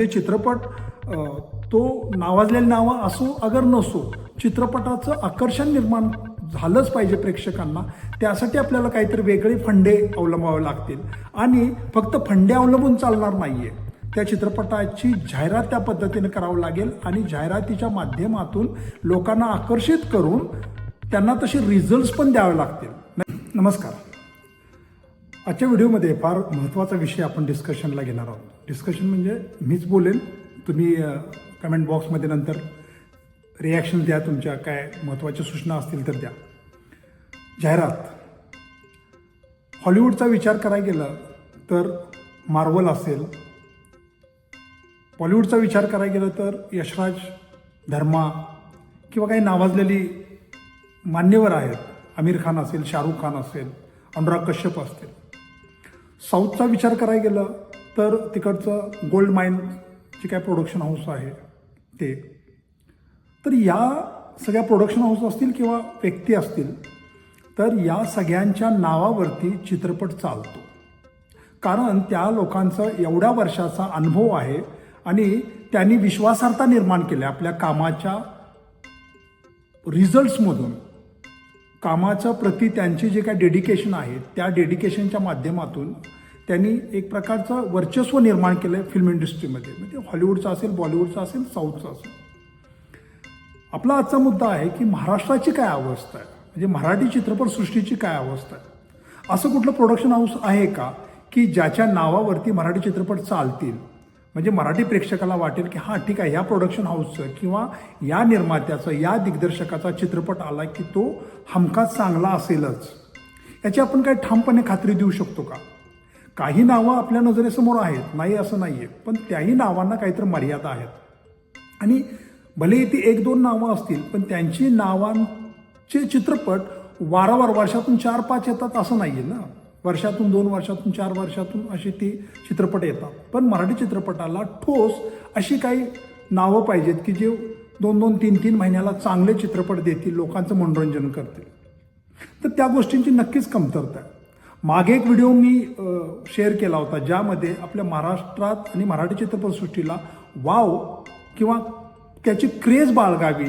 ते चित्रपट तो नावाजलेली नावं असो अगर नसो चित्रपटाचं आकर्षण निर्माण झालंच पाहिजे प्रेक्षकांना. त्यासाठी आपल्याला काहीतरी वेगळे फंडे अवलंबावे लागतील. आणि फक्त फंडे अवलंबून चालणार नाहीये. त्या चित्रपटाची जाहिरात त्या पद्धतीने करावं लागेल आणि जाहिरातीच्या माध्यमातून लोकांना आकर्षित करून त्यांना तसे रिझल्ट्स पण द्यावे लागतील. नमस्कार. आजच्या व्हिडिओमध्ये फार महत्त्वाचा विषय आपण डिस्कशनला घेणार आहोत. डिस्कशन म्हणजे मीच बोलेन तुम्ही कमेंट बॉक्समध्ये नंतर रिॲक्शन द्या तुमच्या काय महत्त्वाच्या सूचना असतील तर द्या. जाहिरात. हॉलिवूडचा विचार करायला गेला तर मार्वल असेल. बॉलिवूडचा विचार करायला गेलं तर यशराज धर्मा किंवा काही नावाजलेली मान्यवर आहेत. आमिर खान असेल शाहरुख खान असेल अनुराग कश्यप असतील. साऊथचा विचार करायला गेलं तर तिकडचं गोल्ड माइन जे काय प्रोडक्शन हाऊस आहे ते. तर या सगळ्या प्रोडक्शन हाऊस असतील किंवा व्यक्ती असतील तर या सगळ्यांच्या नावावरती चित्रपट चालतो. कारण त्या लोकांचा एवढ्या वर्षाचा अनुभव आहे आणि त्यांनी विश्वासार्हता निर्माण केल्या आपल्या कामाच्या रिझल्ट्समधून कामाचं प्रती त्यांचे जे काय डेडिकेशन आहे त्या डेडिकेशनच्या माध्यमातून त्यांनी एक प्रकारचं वर्चस्व निर्माण केलं आहे फिल्म इंडस्ट्रीमध्ये म्हणजे हॉलिवूडचं असेल बॉलिवूडचं असेल साऊथचं असेल. आपला आजचा मुद्दा आहे की महाराष्ट्राची काय अवस्था आहे? म्हणजे मराठी चित्रपटसृष्टीची काय अवस्था आहे? असं कुठलं प्रोडक्शन हाऊस आहे का की ज्याच्या नावावरती मराठी चित्रपट चालतील? म्हणजे मराठी प्रेक्षकाला वाटेल की हां ठीक आहे या प्रोडक्शन हाऊसचं किंवा या निर्मात्याचं या दिग्दर्शकाचा चित्रपट आला की तो हमखास चांगला असेलच. याची आपण काय ठामपणे खात्री देऊ शकतो का? काही नावं आपल्या नजरेसमोर आहेत नाही असं नाही आहे पण त्याही नावांना काहीतरी मर्यादा आहेत. आणि भले ती एक दोन नावं असतील पण त्यांची नावांचे चित्रपट वारंवार वर्षातून चार पाच येतात असं नाही आहे ना? वर्षातून दोन वर्षातून चार वर्षातून असे ती चित्रपट येतात. पण मराठी चित्रपटाला ठोस अशी काही नावं पाहिजेत की जे दोन दोन तीन तीन महिन्याला चांगले चित्रपट देतील लोकांचं मनोरंजन करतील. तर त्या गोष्टींची नक्कीच कमतरता आहे. मागे एक व्हिडिओ मी शेअर केला होता ज्यामध्ये आपल्या महाराष्ट्रात आणि मराठी चित्रपटसृष्टीला वाव किंवा त्याची क्रेज बाळगावी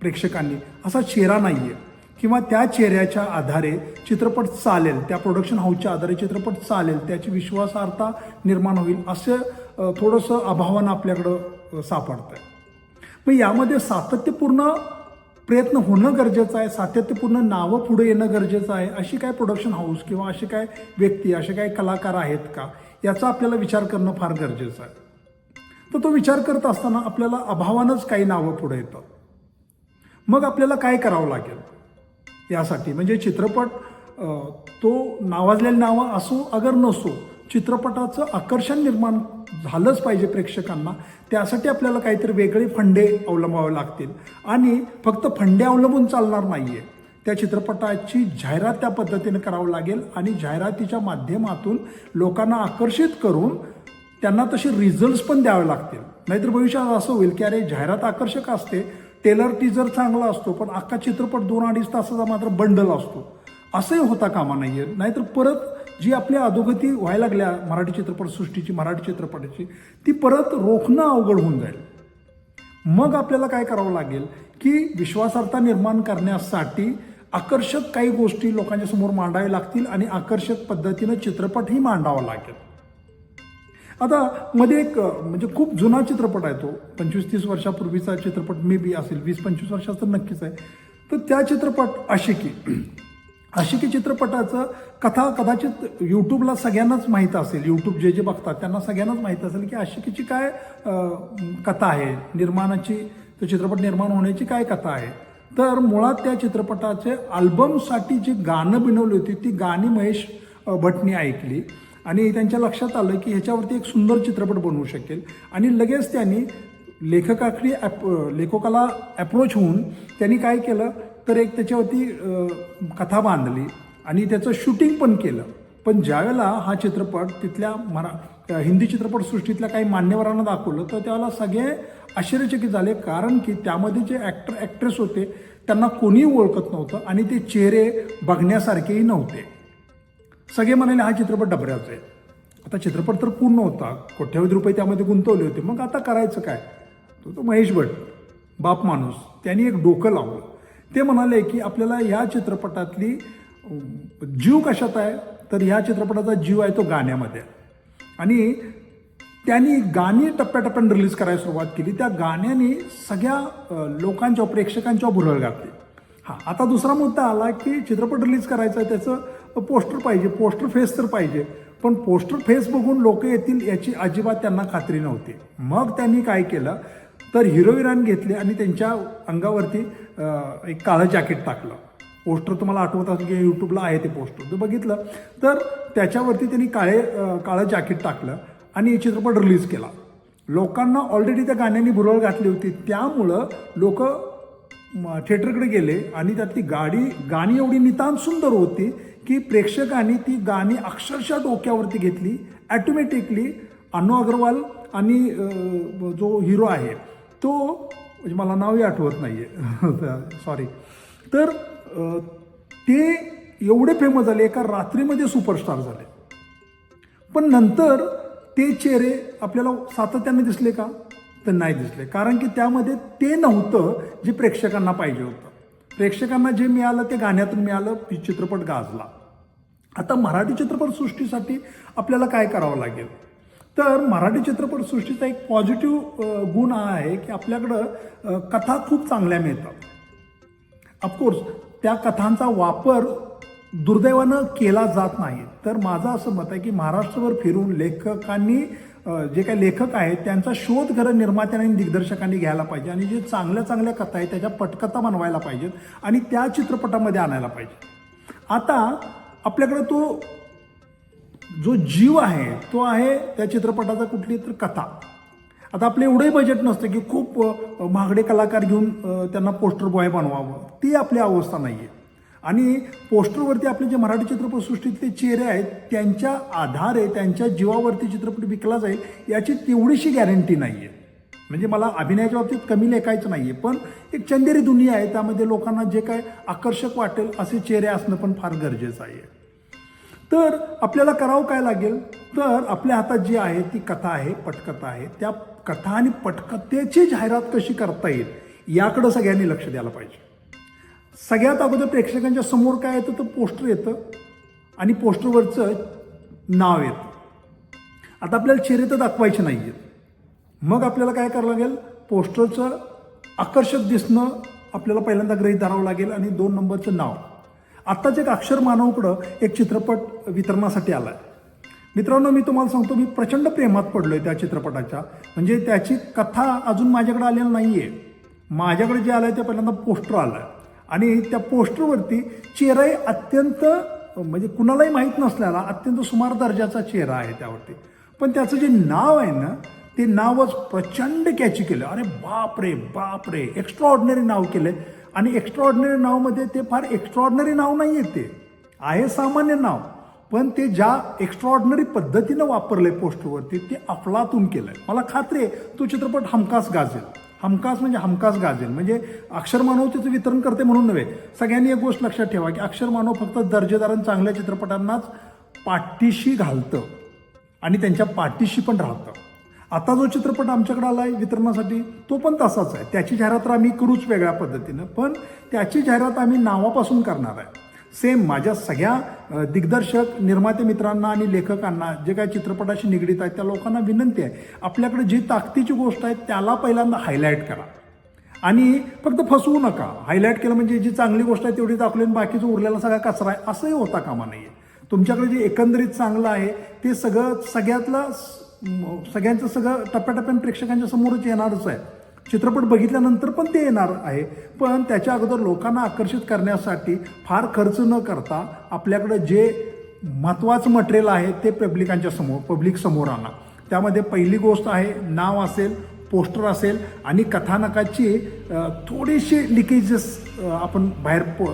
प्रेक्षकांनी असा चेहरा नाही आहे किंवा त्या चेहऱ्याच्या आधारे चित्रपट चालेल त्या प्रोडक्शन हाऊसच्या आधारे चित्रपट चालेल त्याची विश्वासार्हता निर्माण होईल असं थोडंसं अभावानं आपल्याकडं सापडतं आहे मग यामध्ये सातत्यपूर्ण प्रयत्न होणं गरजेचं आहे सातत्यपूर्ण नावं पुढे येणं गरजेचं आहे अशी काय प्रोडक्शन हाऊस किंवा असे काय व्यक्ती असे काय कलाकार आहेत का? याचा आपल्याला विचार करणं फार गरजेचं आहे. तर तो विचार करत असताना आपल्याला अभावानंच काही नावं पुढे येतात. मग आपल्याला काय करावं लागेल? यासाठी. म्हणजे चित्रपट तो नावाजलेलं नावं असो अगर नसो चित्रपटाचं आकर्षण निर्माण झालंच पाहिजे प्रेक्षकांना. त्यासाठी आपल्याला काहीतरी वेगळे फंडे अवलंबावे लागतील. आणि फक्त फंडे अवलंबून चालणार नाही आहे त्या चित्रपटाची जाहिरात त्या पद्धतीने करावं लागेल आणि जाहिरातीच्या माध्यमातून लोकांना आकर्षित करून त्यांना तसे रिझल्ट्स पण द्यावे लागतील. नाहीतर भविष्यात असं होईल की अरे जाहिरात आकर्षक असते टेलर टीजर चांगला असतो पण अख्खा चित्रपट दोन अडीच तासाचा मात्र बंडल असतो. असंही होता कामा नाहीये नाहीतर परत जी आपल्या अधोगती व्हायला लागल्या मराठी चित्रपटसृष्टीची मराठी चित्रपटाची ती परत रोखणं अवघड होऊन जाईल. मग आपल्याला काय करावं लागेल? की विश्वासार्हता निर्माण करण्यासाठी आकर्षक काही गोष्टी लोकांच्या समोर मांडाव्या लागतील आणि आकर्षक पद्धतीनं चित्रपटही मांडावा लागेल. आता मध्ये एक म्हणजे खूप जुना चित्रपट आहे तो. पंचवीस तीस वर्षापूर्वीचा चित्रपट मे बी असेल वीस पंचवीस वर्षाचा नक्कीच आहे. तर त्या चित्रपट आशिकी. आशिकी चित्रपटाचं कथा कदाचित यूट्यूबला सगळ्यांनाच माहीत असेल. यूट्यूब जे जे बघतात त्यांना सगळ्यांनाच माहीत असेल की आशिकीची काय कथा आहे. निर्माणाची तो चित्रपट निर्माण होण्याची काय कथा आहे. तर मुळात त्या चित्रपटाचे अल्बमसाठी जी गाणं बनवली होती ती गाणी महेश भटने भटनी ऐकली. आणि त्यांच्या लक्षात आलं की ह्याच्यावरती एक सुंदर चित्रपट बनवू शकेल. आणि लगेच त्यांनी लेखकाकडे ॲप लेखकाला ॲप्रोच होऊन त्यांनी काय केलं? तर एक त्याच्यावरती कथा बांधली आणि त्याचं शूटिंग पण केलं. पण ज्यावेळेला हा चित्रपट तिथल्या मरा हिंदी चित्रपटसृष्टीतल्या काही मान्यवरांना दाखवलं तर त्यावेळेला सगळे आश्चर्यचकित झाले. कारण की त्यामध्ये जे ॲक्टर ॲक्ट्रेस होते त्यांना कोणीही ओळखत नव्हतं आणि ते चेहरे बघण्यासारखेही नव्हते. सगळे म्हणाले हा चित्रपट डबऱ्याचा आहे. आता चित्रपट तर पूर्ण होता. कोट्यावधी रुपये त्यामध्ये गुंतवले होते. मग आता करायचं काय? तो तो महेश भट बाप माणूस त्यांनी एक डोकं लावलं. ते म्हणाले की आपल्याला या चित्रपटातली जीव कशात आहे? तर ह्या चित्रपटाचा जीव आहे तो गाण्यामध्ये. आहे. आणि त्यांनी गाणी टप्प्याटप्प्याने रिलीज करायला सुरुवात केली. त्या गाण्याने सगळ्या लोकांच्या प्रेक्षकांच्या भुरळ घातली. हां आता दुसरा मुद्दा आला की चित्रपट रिलीज करायचा आहे त्याचं पोस्टर पाहिजे पोस्टर फेस तर पाहिजे. पण पोस्टर फेस बघून लोक येतील याची अजिबात त्यांना खात्री नव्हती. मग त्यांनी काय केलं? तर हिरो हिरोईन घेतले आणि त्यांच्या अंगावरती एक काळं जॅकेट टाकलं. पोस्टर तुम्हाला आठवत असेल की यूट्यूबला आहे ते पोस्टर. तर बघितलं. तर त्याच्यावरती त्यांनी काळे काळं जॅकेट टाकलं आणि चित्रपट रिलीज केला. लोकांना ऑलरेडी त्या गाण्यांनी भुरळ घातली होती. त्यामुळं लोक थिएटरकडे गेले आणि त्यातली गाडी गाणी एवढी नितान सुंदर होती की प्रेक्षकांनी ती गाणी अक्षरशः डोक्यावरती घेतली. ॲटोमॅटिकली अनु अग्रवाल आणि जो हिरो आहे तो म्हणजे मला नावही आठवत नाही आहे सॉरी तर ते एवढे फेमस झाले एका रात्रीमध्ये सुपरस्टार झाले. पण नंतर ते चेहरे आपल्याला सातत्याने दिसले का? तर नाही दिसले. कारण की त्यामध्ये ते नव्हतं जे प्रेक्षकांना पाहिजे होतं. प्रेक्षकांना जे मिळालं ते गाण्यातून मिळालं चित्रपट गाजला. आता मराठी चित्रपटसृष्टीसाठी आपल्याला काय करावं लागेल? तर मराठी चित्रपटसृष्टीचा एक पॉझिटिव्ह गुण हा आहे की आपल्याकडं कथा खूप चांगल्या मिळतात. ऑफकोर्स त्या कथांचा वापर दुर्दैवानं केला जात नाही. तर माझं असं मत आहे की महाराष्ट्रभर फिरून लेखकांनी जे काही लेखक आहेत त्यांचा शोध खरं निर्मात्यांनी आणि दिग्दर्शकांनी घ्यायला पाहिजे आणि जे चांगल्या चांगल्या कथा आहेत त्याच्या पटकथा बनवायला पाहिजेत आणि त्या चित्रपटामध्ये आणायला पाहिजे आता आपल्याकडं तो जो जीव आहे तो आहे त्या चित्रपटाचा कुठली तर कथा. आता आपलं एवढंही बजेट नसतं की खूप महागडे कलाकार घेऊन त्यांना पोस्टर बॉय बनवावं. ती आपली अवस्था नाही आहे आणि पोस्टरवरती आपले जे मराठी चित्रपटसृष्टीतले चेहरे आहेत त्यांच्या आधारे त्यांच्या जीवावरती चित्रपट विकला जाईल याची तेवढीशी गॅरंटी नाही आहे म्हणजे मला अभिनयाच्या बाबतीत कमी लेखायचं नाही आहे पण एक चंदेरी दुनिया आहे त्यामध्ये लोकांना जे काय आकर्षक वाटेल असे चेहरे असणं पण फार गरजेचं आहे. तर आपल्याला करावं काय लागेल? तर आपल्या हातात जी आहे ती कथा आहे पटकथा आहे. त्या कथा आणि पटकथेची जाहिरात कशी करता येईल याकडं सगळ्यांनी लक्ष द्यायला पाहिजे. सगळ्यात अगोदर प्रेक्षकांच्या समोर काय येतं तर पोस्टर येतं आणि पोस्टरवरचं नाव येतं. आता आपल्याला चेहरे तर दाखवायचे नाही आहेत मग आपल्याला काय करावं लागेल? पोस्टरचं आकर्षक दिसणं आपल्याला पहिल्यांदा ग्रहित धरावं लागेल आणि दोन नंबरचं नाव. आत्ताच एक अक्षर मानवकडं एक चित्रपट वितरणासाठी आला आहे मित्रांनो मी तुम्हाला सांगतो मी प्रचंड प्रेमात पडलो आहे त्या चित्रपटाच्या. म्हणजे त्याची कथा अजून माझ्याकडे आलेली नाही आहे माझ्याकडे जे आलं आहे ते पहिल्यांदा पोस्टर आलं आहे आणि त्या पोस्टरवरती चेहराही अत्यंत म्हणजे कुणालाही माहीत नसलेला अत्यंत सुमार दर्जाचा चेहरा आहे त्यावरती. पण त्याचं जे नाव आहे ना ते नावच प्रचंड कॅची केलं. अरे बाप रे बाप रे एक्स्ट्रॉऑर्डनरी नाव केलं आणि एक्स्ट्रा ऑर्डिनरी नावमध्ये ते फार एक्स्ट्रॉऑर्डनरी नाव नाही आहे ते. आहे सामान्य नाव. पण ते ज्या एक्स्ट्रा ऑर्डिनरी पद्धतीनं आहे पोस्टरवरती ते अफलातून केलं आहे मला खात्री आहे तो चित्रपट हमखास गाजेल. हमखास म्हणजे हमखास गाजेल. म्हणजे अक्षरमानव त्याचं वितरण करते म्हणून नव्हे. सगळ्यांनी एक गोष्ट लक्षात ठेवा की अक्षर मानव फक्त दर्जेदार चांगल्या चित्रपटांनाच पाठीशी घालतं आणि त्यांच्या पाठीशी पण राहतं. आता जो चित्रपट आमच्याकडे आला आहे वितरणासाठी तो पण तसाच आहे. त्याची जाहिरात तर आम्ही करूच वेगळ्या पद्धतीनं पण त्याची जाहिरात आम्ही नावापासून करणार आहे. सेम माझ्या सगळ्या दिग्दर्शक निर्माते मित्रांना आणि लेखकांना जे काही चित्रपटाशी निगडीत आहेत त्या लोकांना विनंती आहे आपल्याकडे जी ताकदीची गोष्ट आहे त्याला पहिल्यांदा हायलाईट करा. आणि फक्त फसवू नका. हायलाईट केलं म्हणजे जी चांगली गोष्ट आहे तेवढी दाखवली आणि बाकीचं उरलेला सगळा कचरा आहे असंही होता कामा नाही तुमच्याकडे जे एकंदरीत चांगलं आहे ते सगळं सगळ्यातलं सगळ्यांचं सगळं टप्प्याटप्प्याने प्रेक्षकांच्या समोरच येणारच आहे. चित्रपट बघितल्यानंतर पण ते येणार आहे. पण त्याच्या अगोदर लोकांना आकर्षित करण्यासाठी फार खर्च न करता आपल्याकडं जे महत्त्वाचं मटेरियल आहे ते पब्लिकांच्या समोर पब्लिक समोर आणा त्यामध्ये पहिली गोष्ट आहे नाव असेल पोस्टर असेल आणि कथानकाची थोडीशी लिकेजेस आपण बाहेर प-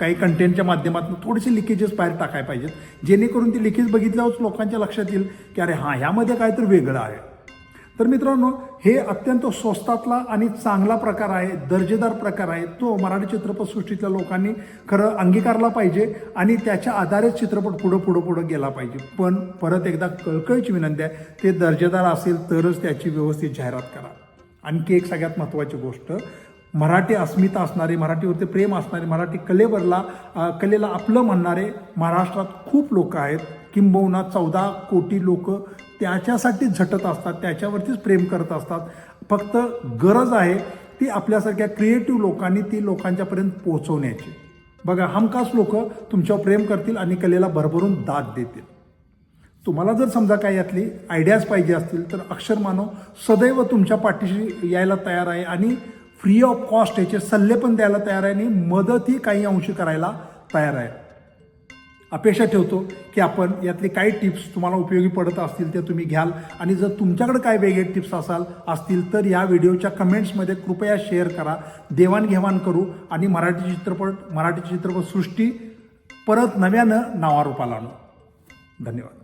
काही कंटेंटच्या माध्यमातून थोडेसे लिकेजेस बाहेर टाकाय पाहिजेत. जेणेकरून ती लिकेज बघितल्यावरच लोकांच्या लक्षात येईल की अरे हां ह्यामध्ये काहीतरी वेगळं आहे. तर मित्रांनो हे अत्यंत स्वस्तातला आणि चांगला प्रकार आहे दर्जेदार प्रकार आहे. तो मराठी चित्रपटसृष्टीतल्या लोकांनी खरं अंगीकारला पाहिजे आणि त्याच्या आधारेच चित्रपट पुढं पुढं पुढं गेला पाहिजे. पण परत एकदा कळकळीची विनंती आहे ते दर्जेदार असेल तरच त्याची व्यवस्थित जाहिरात करा. आणखी एक सगळ्यात महत्त्वाची गोष्ट मराठी अस्मिता असणारे मराठीवरती प्रेम असणारे मराठी कलेवरला कलेला आपलं म्हणणारे महाराष्ट्रात खूप लोक आहेत. किंबहुना चौदा कोटी लोक त्याच्यासाठी झटत असतात त्याच्यावरतीच प्रेम करत असतात. फक्त गरज आहे ती आपल्यासारख्या क्रिएटिव्ह लोकांनी ती लोकांच्यापर्यंत पोहोचवण्याची. बघा हमखास लोक तुमच्यावर प्रेम करतील आणि कलेला भरभरून दाद देतील. तुम्हाला जर समजा काही यातली आयडियाज पाहिजे असतील तर अक्षर मानव सदैव तुमच्या पाठीशी यायला तयार आहे आणि फ्री ऑफ कॉस्ट याचे सल्ले पण द्यायला तयार आहे आणि मदतही काही अंशी करायला तयार आहे. अपेक्षा ठेवतो की आपण यातले काही टिप्स तुम्हाला उपयोगी पडत असतील ते तुम्ही घ्याल. आणि जर तुमच्याकडे काय वेगळे टिप्स असाल असतील तर या व्हिडिओच्या कमेंट्समध्ये कृपया शेअर करा. देवाणघेवाण करू आणि मराठी चित्रपट मराठी चित्रपटसृष्टी परत नव्यानं नावारूपाला आणू. धन्यवाद.